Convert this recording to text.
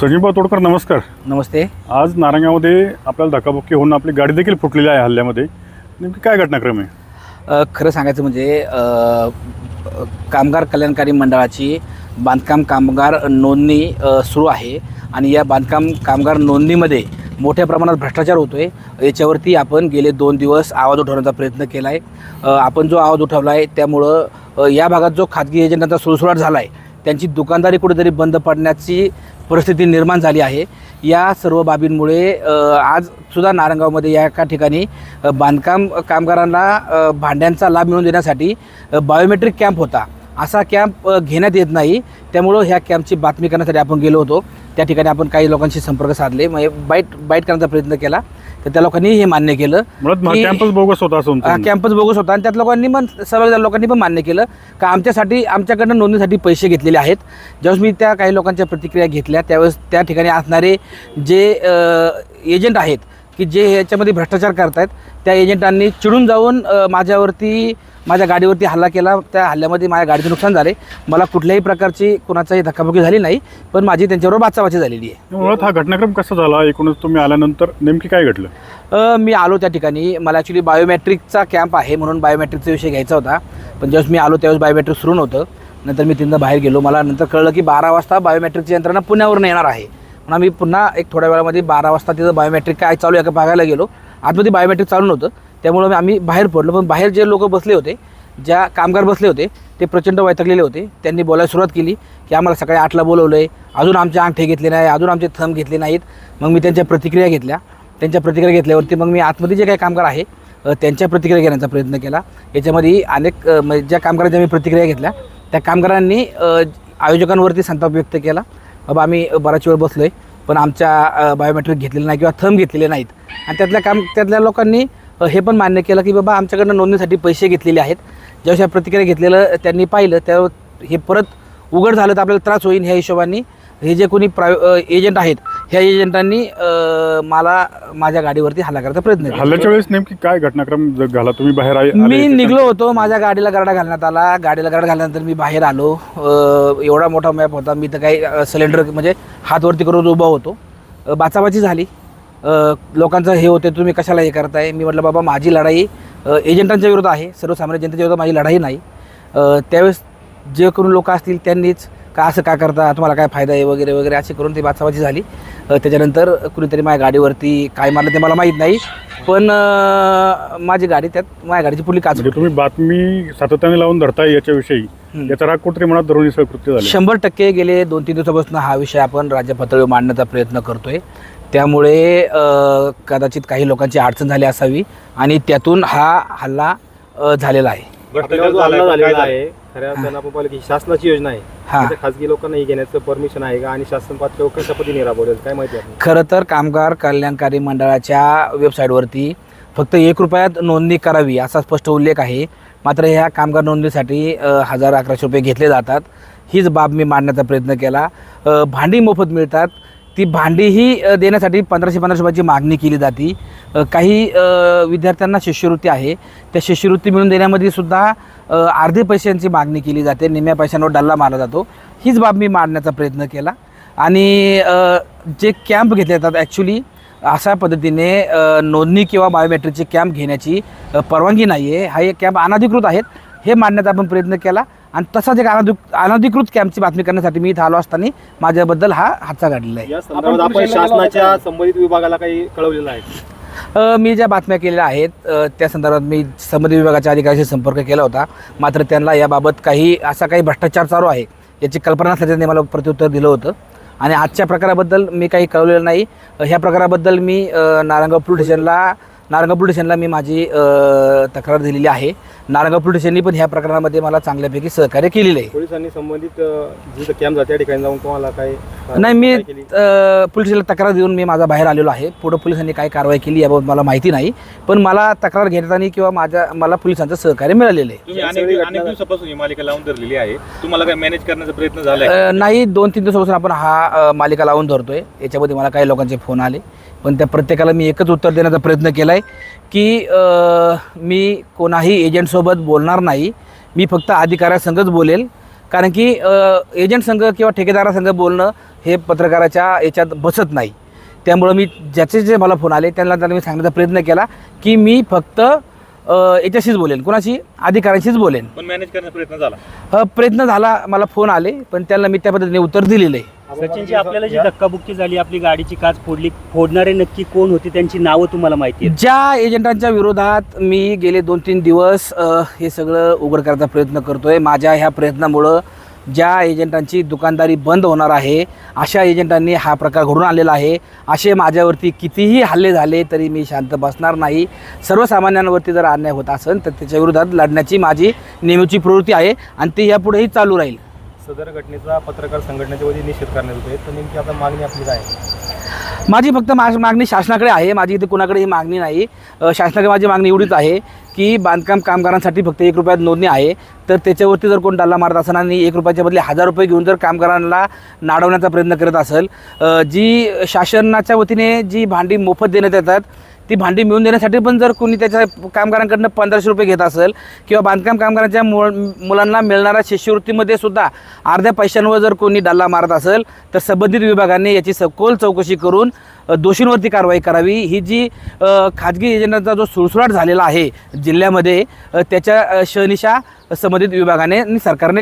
संजीवभाऊ तोडकर नमस्कार. नमस्ते. आज नारंगामध्ये आपल्याला धक्काबुक्की होऊन आपली गाडी देखील फुटलेली आहे हल्ल्यामध्ये. नेमकी काय घटनाक्रम आहे? खरं सांगायचं म्हणजे कामगार कल्याणकारी मंडळाची बांधकाम कामगार नोंदणी सुरू आहे. आणि या बांधकाम कामगार नोंदणीमध्ये मोठ्या प्रमाणात भ्रष्टाचार होतो आहे याच्यावरती आपण गेले दोन दिवस आवाज उठवण्याचा प्रयत्न केला आहे आपण जो आवाज उठवला आहे त्यामुळं या भागात जो खाजगी एजंटांचा सुळसुळाट झाला आहे त्यांची दुकानदारी कुठेतरी बंद पडण्याची परिस्थिती निर्माण झाली आहे. या सर्व बाबींमुळे आज सुद्धा नारंगावमध्ये या एका ठिकाणी बांधकाम कामगारांना भांड्यांचा लाभ मिळवून देण्यासाठी बायोमेट्रिक कॅम्प होता. असा कॅम्प घेण्यात येत नाही. त्यामुळं ह्या कॅम्पची बातमी करण्यासाठी आपण गेलो होतो. त्या ठिकाणी आपण काही लोकांशी संपर्क साधले. म्हणजे बाईट बाईट करण्याचा प्रयत्न केला. तर त्या लोकांनी हे मान्य केलं. कॅम्पस बोगस होता हा कॅम्पस बोगस होता. आणि त्यात लोकांनी पण झालेल्या लोकांनी पण मान्य केलं. का आमच्यासाठी आमच्याकडनं नोंदणीसाठी पैसे घेतलेले आहेत. ज्यावेळेस मी त्या काही लोकांच्या प्रतिक्रिया घेतल्या त्यावेळेस त्या ठिकाणी असणारे जे एजंट आहेत की जे ह्याच्यामध्ये भ्रष्टाचार करतायत त्या एजंटांनी चिडून जाऊन माझ्यावरती माझ्या गाडीवरती हल्ला केला. त्या हल्ल्यामध्ये माझ्या गाडीचं नुकसान झाले. मला कुठल्याही प्रकारची कुणाचाही धक्काबुक्की झाली नाही पण माझी त्यांच्याबरोबर बाचाबाची झालेली आहे. मुळात हा घटनाक्रम कसा झाला? एकूणच तुम्ही आल्यानंतर नेमकी काय घडलं? मी आलो त्या ठिकाणी. मला ॲक्च्युली बायोमेट्रिकचा कॅम्प आहे म्हणून बायोमेट्रिकचा विषय घ्यायचा होता. पण ज्यावेळेस मी आलो त्यावेळेस बायोमेट्रिक सुरू नव्हतं. नंतर मी तिथनं बाहेर गेलो. मला नंतर कळलं की बारा वाजता बायोमेट्रिकची यंत्रणा पुण्यावरून येणार आहे. पण आम्ही पुन्हा एक थोड्या वेळामध्ये बारा वाजता तिथं बायोमेट्रिक काय चालू आहे का बघायला गेलो. आतमध्ये बायोमेट्रिक चालू नव्हतं. त्यामुळं आम्ही बाहेर पडलो. पण बाहेर जे लोक बसले होते ज्या कामगार बसले होते ते प्रचंड वैतकलेले होते. त्यांनी बोलायला सुरुवात केली की आम्हाला सकाळी आठला बोलवलं आहे अजून आमचे अंगठे घेतले नाही अजून आमचे थंब घेतले नाहीत. मग मी त्यांच्या प्रतिक्रिया घेतल्या. त्यांच्या प्रतिक्रिया घेतल्यावरती मग मी आतमध्ये जे काही कामगार आहे त्यांच्या प्रतिक्रिया घेण्याचा प्रयत्न केला. याच्यामध्ये अनेक म्हणजे ज्या कामगारांच्या मी प्रतिक्रिया घेतल्या त्या कामगारांनी आयोजकांवरती संताप व्यक्त केला. आम्ही बराच वेळ बसलो आहे पण आमच्या बायोमेट्रिक घेतलेले नाही किंवा थंब घेतलेले नाहीत. आणि त्यातल्या काम त्यातल्या लोकांनी हे पण मान्य केलं की बाबा आमच्याकडनं नोंदणीसाठी पैसे घेतलेले आहेत. ज्यावेळेस प्रतिक्रिया घेतलेलं त्यांनी पाहिलं त्या हे परत उघड झालं तर आपल्याला त्रास होईल ह्या हिशोबाने. हे जे कोणी प्राय एजंट आहेत ह्या एजंटांनी अ, मला माझ्या गाडीवरती हल्ला करायचा प्रयत्न केला. हल्ल्याच्या वेळेस नेमकी काय घटनाक्रम ज- झाला तुम्ही बाहेर आले- मी आले? निघलो होतो माझ्या गाडीला गाडा घालण्यात आला. गाडीला गाडा घालल्यानंतर मी बाहेर आलो. अ, एवढा मोठा मॅप होता. मी तर काही सिलेंडर म्हणजे हातवरती करून उभा होतो. अ, बाचाबाची झाली. अ, लोकांचं हे होते तुम्ही कशाला हे करताय? मी म्हटलं बाबा माझी लढाई अ, एजंटांच्या विरोधात आहे. सर्वसामान्य जनतेच्या विरोधात माझी लढाई नाही. अ, त्यावेळेस जे करून लोक असतील त्यांनीच का असं का करता तुम्हाला काय फायदा आहे वगैरे वगैरे अशी करून ती बाचाबाची झाली. त्याच्यानंतर कुणीतरी माझ्या गाडीवरती काय मारलं ते मला माहीत नाही पण माझी गाडी त्यात माझ्या गाडीची पुली काच म्हणजे तुम्ही बातमी सातत्याने लावून धरताय याच्याविषयी याचा राग कुठेतरी मनात धरून कृत्य झाले. शंभर टक्के गेले दोन तीन दिवसापासून हा विषय आपण राज्य पातळीवर मांडण्याचा प्रयत्न करतोय. त्यामुळे कदाचित काही लोकांची अडचण झाली असावी आणि त्यातून हा हल्ला झालेला आहे. आपल्याला जो हल्ला झालेला आहे खऱ्या अर्थानं आपण पाहिलं की शासनाची योजना आहे. हा. त्याच्या खासगी लोकांना ही घेण्याचं परमिशन आहे का आणि शासन पातळीवर कशा पद्धतीने राबवलेलं काय माहिती आहे? खरं तर कामगार कल्याणकारी मंडळाच्या वेबसाईटवरती फक्त एक रुपयात नोंदणी करावी असा स्पष्ट उल्लेख आहे. मात्र ह्या कामगार नोंदणीसाठी अ, हजार अकराशे रुपये घेतले जातात. हीच बाब मी मांडण्याचा प्रयत्न केला. अ, भांडी मोफत मिळतात. ती भांडीही देण्यासाठी पंधराशे पंधराशे रुपयाची मागणी केली जाते. काही विद्यार्थ्यांना शिष्यवृत्ती आहे. त्या शिष्यवृत्ती मिळून देण्यामध्ये सुद्धा अर्धे पैशांची मागणी केली जाते. निम्म्या पैशांवर डल्ला मारला जातो. हीच बाब मी मांडण्याचा प्रयत्न केला. आणि जे कॅम्प घेतले जातात ॲक्च्युली अशा पद्धतीने नोंदणी किंवा बायोमेट्रिकचे कॅम्प घेण्याची परवानगी नाही आहे हा एक कॅम्प अनधिकृत आहेत. हे मांडण्याचा आपण प्रयत्न केला. आणि तसाच एक अनधिक अनधिकृत कॅम्पची बातमी करण्यासाठी मी इथं आलो असताना माझ्याबद्दल हा हादसा घडलेला आहे. या संदर्भात आपण शासनाच्या संबंधित विभागाला काही कळवलेलं आहे. अ, मी ज्या बातम्या केलेल्या आहेत अ, त्या संदर्भात मी संबंधित विभागाच्या अधिकाऱ्याशी संपर्क केला होता. मात्र त्यांना याबाबत काही असा काही भ्रष्टाचार चालू आहे याची कल्पना नसल्याचं त्यांनी मला प्रत्युत्तर दिलं होतं. आणि आजच्या प्रकाराबद्दल मी काही कळवलेलं नाही. अ, ह्या प्रकाराबद्दल मी अ, नारायणगाव पोलीस स्टेशनला नारायणगाव पोलीस स्टेशनला मी माझी तक्रार दिलेली आहे. नारायणगाव पोलीस स्टेशननी पण ह्या प्रकरणामध्ये मला चांगल्यापैकी सहकार्य केलेलं आहे. पोलिसांनी संबंधित जिथं कॅम्प जाते त्या ठिकाणी जाऊन तुम्हाला काय नाही मी पोलिसाला तक्रार देऊन मी माझा बाहेर आलेलो आहे. पुढं पोलिसांनी काय कारवाई केली याबाबत मला माहिती नाही. पण मला तक्रार घेताना किंवा माझ्या मला पोलिसांचं सहकार्य मिळालेलं आहे. ही मालिका लावून धरलेली आहे. तुम्हाला काय मॅनेज करण्याचा प्रयत्न झालाय? अ, नाही दोन तीन दिवसापासून आपण हा मालिका लावून धरतोय. याच्यामध्ये मला काही लोकांचे फोन आले. पण त्या प्रत्येकाला मी एकच उत्तर देण्याचा प्रयत्न केला आहे की मी कोणाही एजंटसोबत बोलणार नाही. मी फक्त अधिकाऱ्यासंगच बोलेल. कारण की एजंट संघ किंवा ठेकेदारासंघ बोलणं हे पत्रकाराच्या याच्यात बसत नाही. त्यामुळं मी ज्याचे जे मला फोन आले त्यांना त्यांना मी सांगण्याचा प्रयत्न केला की मी फक्त याच्याशीच बोलेन. कोणाशी? अधिकाऱ्यांशीच बोलेन. पण मॅनेज करण्याचा प्रयत्न झाला. अ, प्रयत्न झाला. मला फोन आले पण त्यांना मी त्या पद्धतीने उत्तर दिलेलं आहे. सचिनची आपल्याला जी धक्काबुक्की झाली आपली गाडीची काच फोडली फोडणारे नक्की कोण होते त्यांची नावं तुम्हाला माहिती आहेत? ज्या एजंटांच्या विरोधात मी गेले दोन तीन दिवस अ, हे सगळं उघड करायचा प्रयत्न करतोय. माझ्या ह्या प्रयत्नामुळं ज्या एजंटांची दुकानदारी बंद होणार आहे अशा एजंटांनी हा प्रकार घडून आलेला आहे. असे माझ्यावरती कितीही हल्ले झाले तरी मी शांत बसणार नाही. सर्वसामान्यांवरती जर अन्याय होत असेल तर त्याच्या विरोधात लढण्याची माझी नेहमीची प्रवृत्ती आहे आणि ती यापुढेही चालू राहील. सदर घटनेचा पत्रकार संघटनेच्या वतीने निषेध करण्यात येतो तर नेमकी आता मागणी आपली काय आहे? माझी फक्त मा मागणी शासनाकडे आहे. माझी इथे कुणाकडे ही मागणी नाही. शासनाकडे माझी मागणी एवढीच आहे की बांधकाम कामगारांसाठी फक्त एक रुपयात नोंदणी आहे. तर त्याच्यावरती जर कोण डाल्ला मारत असेल आणि एक रुपयाच्या बदले हजार रुपये घेऊन जर कामगारांना नाडवण्याचा प्रयत्न करत असेल जी शासनाच्या वतीने जी भांडी मोफत देण्यात येतात ती भांडी मिळून देण्यासाठी पण जर कोणी त्याच्या कामगारांकडनं पंधराशे रुपये घेत असेल किंवा बांधकाम कामगारांच्या मुलांना मिळणाऱ्या शिष्यवृत्तीमध्ये सुद्धा अर्ध्या पैशांवर जर कोणी डल्ला मारत असेल तर संबंधित विभागाने याची सखोल चौकशी करून दोषींवरती कारवाई करावी. ही जी खाजगी एजंटांचा जो सुळसुळाट झालेला आहे जिल्ह्यामध्ये त्याच्या शहनिशा संबंधित विभागाने आणि सरकारने